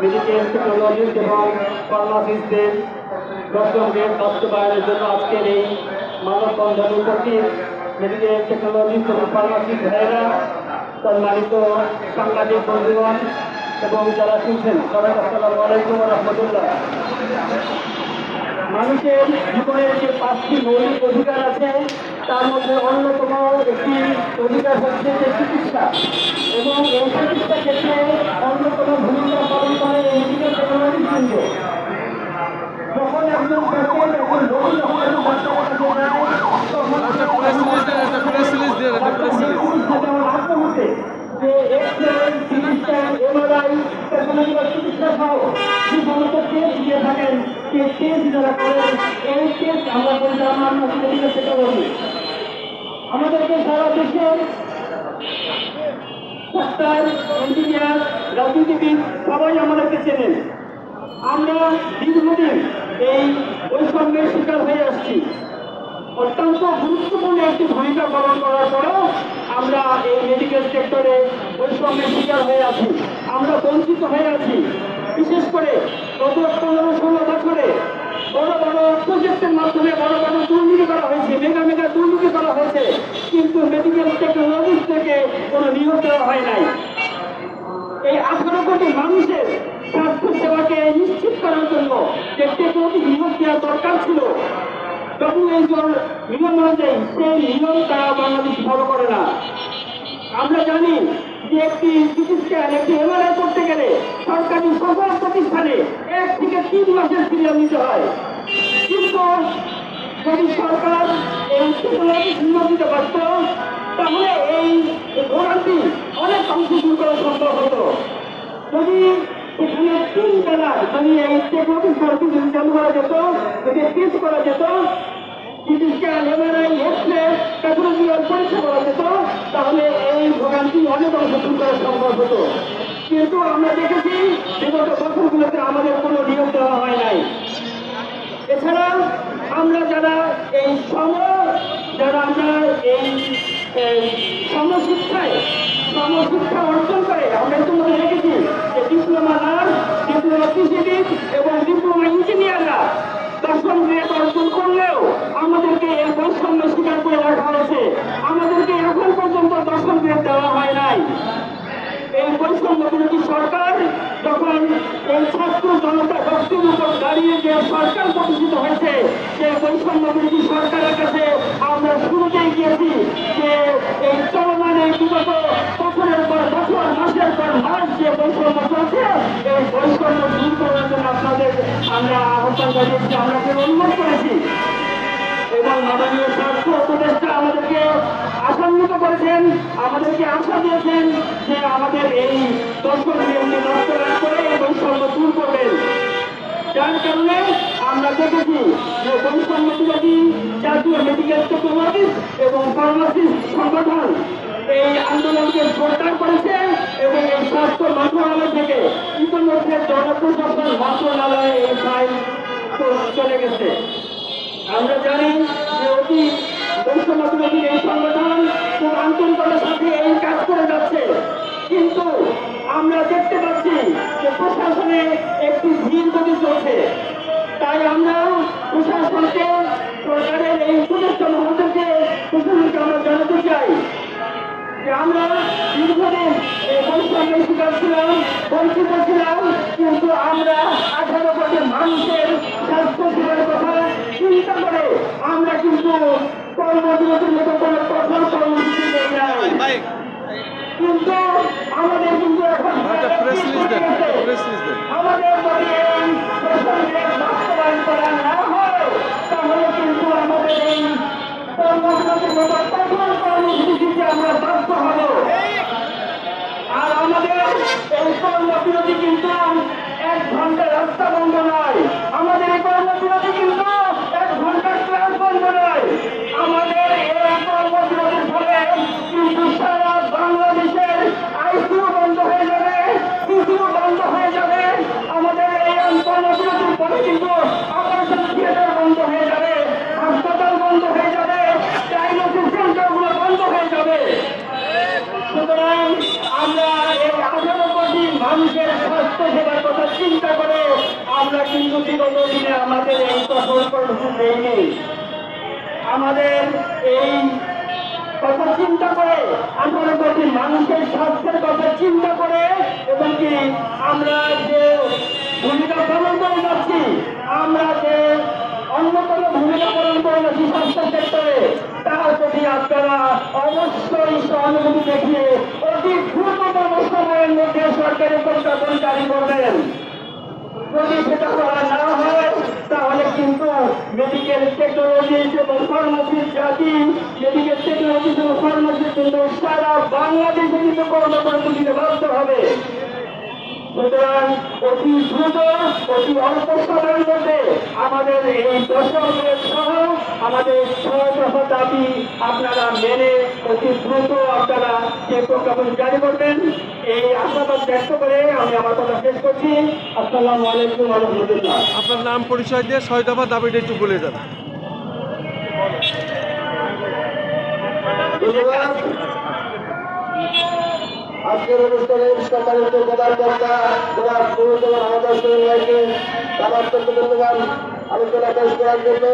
Medical টেকনোলজির এবং ফার্মাসিস্টদের দশম গ্রেড বাস্তবায়নের জন্য আজকের এই মানববন্ধন উপস্থিত মেডিকেল টেকনোলজিস্ট এবং ফার্মাসিস্ট ভাইয়েরা সম্মানিত সাংবাদিক বন্ধুগণ এবং যারা শুনছেন সবাই আসসালামু আলাইকুম রহমতুল্লাহ। মানুষের জীবনের যে পাঁচটি মৌলিক অধিকার আছে, তার মধ্যে অন্যতম একটি অধিকার হচ্ছে যে চিকিৎসা। এবং এই চিকিৎসা ক্ষেত্রে অন্যতম ভূমিকা পালন করে এই মেডিকেল টেকনোলজি কেন্দ্র যখন একজন একজন রোগী যখন একজন ডাক্তারের কাছে যায় তখন একটা প্রেস রিলিজ দেন একটা প্রেস রিলিজ যেমন আগ্রহ হচ্ছে যে এক্সরে সিটি স্ক্যান এমআরআই সহ যে সমস্ত টেস্ট দিয়ে থাকেন। সেই টেস্ট যারা করেন এই টেস্ট আমরা পরিচালনা মেডিকেল টেকনোলজি আমাদেরকে সারা দেশের ডাক্তার ইঞ্জিনিয়ার রাজনীতিবিদ সবাই আমাদেরকে চেনেন। আমরা দীর্ঘদিন এই বৈষম্যের শিকার হয়ে আসছি। অত্যন্ত গুরুত্বপূর্ণ একটি ভূমিকা পালন করার পরেও আমরা এই মেডিকেল সেক্টরে বৈষম্যের শিকার হয়ে আছি। আমরা বঞ্চিত হয়ে আছি। বিশেষ করে গত পনেরো, ষোলো বছরে বড় বড় প্রজেক্টের মাধ্যমে বড় বড় দুর্নীতি করা হয়েছে, মেগা মেগা দুর্নীতি করা হয়েছে, কিন্তু মেডিকেল টেকনোলজি থেকে কোনো নিয়োগ দেওয়া হয় নাই। এই আঠারো কোটি মানুষের স্বাস্থ্য সেবাকে নিশ্চিত করার জন্য যে টেকনোলজি নিয়োগ দেওয়া দরকার ছিল ডব্লিউএইচওর নিয়ম অনুযায়ী সেই নিয়ম তারা বাংলাদেশ ফলো করে না। আমরা জানি যে একটি স্ক্যান একটি এমআরআই করতে গেলে সরকারি সকল প্রতিষ্ঠানে এক থেকে তিন মাসের সিরিয়াল নিতে হয়। কিন্তু যদি সরকার এই দিতে পারত তাহলে এই ভোগান্তি অনেক অংশ দূর করা সম্ভব হতো। যদি এখানে তিন বেলার যদি এই টেকনোলজি সার্ভিস চালু করা যেত যদি টেস্ট করা যেত স্ক্যান এমআরআই এক্সরে প্যাথোলজিক্যাল পরীক্ষা করা যেত, তাহলে এই ভোগান্তি অনেক অংশ দূর করা সম্ভব হতো। কিন্তু আমরা দেখেছি, বিগত বছরগুলোতে আমাদের কোনো নিয়োগ দেওয়া হয় নাই। এছাড়া আমরা যারা এই সম, যারা আমরা এই সমশিক্ষায়, সমশিক্ষা অর্জন করে, আমরা ইতিমধ্যে দেখেছি যে ডিপ্লোমা নার্স ডিপ্লোমা কৃষিবিদ এবং ডিপ্লোমা ইঞ্জিনিয়াররা দশম গ্রেড অর্জন করলেও আমাদেরকে এই স্বীকার করে রাখা হয়েছে। আমাদেরকে এখন পর্যন্ত দশম গ্রেড দেওয়া হয় নাই। এই বৈষম্য বিরোধী সরকার যখন এই ছাত্র জনতা শক্তির উপর দাঁড়িয়ে যে সরকার প্রতিষ্ঠিত হয়েছে, সেই বৈষম্য বিরোধী সরকারের কাছে আমরা শুরুতেই গিয়েছি যে এই চলমান এই বিগত বছরের পর বছর, মাসের পর মাস যে বৈষম্য চলছে, এই বৈষম্য দূর করার জন্য আপনাদের আমরা আহ্বান জানিয়েছি, আমরা অনুরোধ করেছি। স্বাস্থ্য উপদেষ্টা আমাদেরকে আশান্বিত করেছেন, আমাদেরকে আশা দিয়েছেন যে আমাদের এই দর্শন করে এই বৈষম্য দূর করবেন। যার আমরা দেখেছি যে বৈষম্য বিরোধী জাতীয় মেডিকেল টেকনোলজিস্ট এবং ফার্মাসিস্ট এই আন্দোলনকে জোরদার করেছে এবং এই স্বাস্থ্য মন্ত্রণালয় থেকে ইতিমধ্যে জনপ্রশাসন মন্ত্রণালয়ে এই চলে গেছে। আমরা জানি যে অতি বৈষম্যবিরোধী এই সংগঠন খুব আন্তরিকতার সাথে এই কাজ করে যাচ্ছে। কিন্তু আমরা দেখতে পাচ্ছি যে প্রশাসনে একটি ভিড় গতি চলছে। তাই আমরা প্রশাসনকে সরকারের এই উপদেষ্টা মহোদয়কে প্রশাসনকে আমরা জানাতে চাই যে আমরা দীর্ঘদিন এই বৈষম্যের শিকার ছিলাম, বঞ্চিত ছিলাম, কিন্তু আমরা আঠারো কোটি মানুষের স্বাস্থ্য সেবার কথা চিন্তা করে। আমরা কিন্তু কর্মবিরতির মতো কোনো কঠোর কর্মসূচি নেই নাই কিন্তু আমাদের কিন্তু এখন একটা প্রেস রিলিজ দেন একটা প্রেস রিলিজ দেন। আমাদের বাস্তবায়ন করা না হয় তাহলে কিন্তু আমাদের এই কর্মসূচির মতো কঠোর কর্মসূচিতে আমরা বাধ্য হব। আর আমাদের এই কর্মবিরতি কিন্তু এক ঘণ্টা রাস্তা বন্ধ নয়। সুতরাং আমরা আঠারো কোটি মানুষের স্বাস্থ্য সেবার কথা চিন্তা করে আমরা কিন্তু বিগত দিনে আমাদের এই সফল কর্মসূচি দেয়নি আমাদের এই কথা চিন্তা করে, আঠারো কোটি মানুষের স্বাস্থ্যের কথা চিন্তা করে এবং কি আমরা যে ভূমিকা পালন করে যাচ্ছি, আমরা যে অন্যতম ভূমিকা পালন করে যাচ্ছি স্বাস্থ্য ক্ষেত্রে, তার প্রতি আপনারা অবশ্যই সহানুভূতি দেখিয়ে সময়ের মধ্যে সরকারি প্রজ্ঞাপন জারি করবেন যদি সেটা করা না হয়, তাহলে কিন্তু মেডিকেল এবং জাতি মেডিকেল এবং কিন্তু সারা বাংলাদেশে কিন্তু বাধ্য হবে। সুতরাং অতি দ্রুত, অতি অল্প সময়ের মধ্যে আমাদের এই সহ আমাদের ছয় দফা দাবি আপনারা মেনে অতি দ্রুত আপনারা সেই প্রজ্ঞাপন জারি করবেন। এই আশাবাদ ব্যক্ত করে আমি আমার কথা শেষ করছি। আসসালামু আলাইকুম রহমতুল্লাহ। আপনার নাম পরিচয় দিয়ে ছয় দফা দাবিটা একটু বলে যান ধন্যবাদ। আজকের অনুষ্ঠানের সম্মানিত প্রধান বক্তা ভাইকে তার অত্যন্ত মূল্যবান আলোচনা পেশ করার জন্য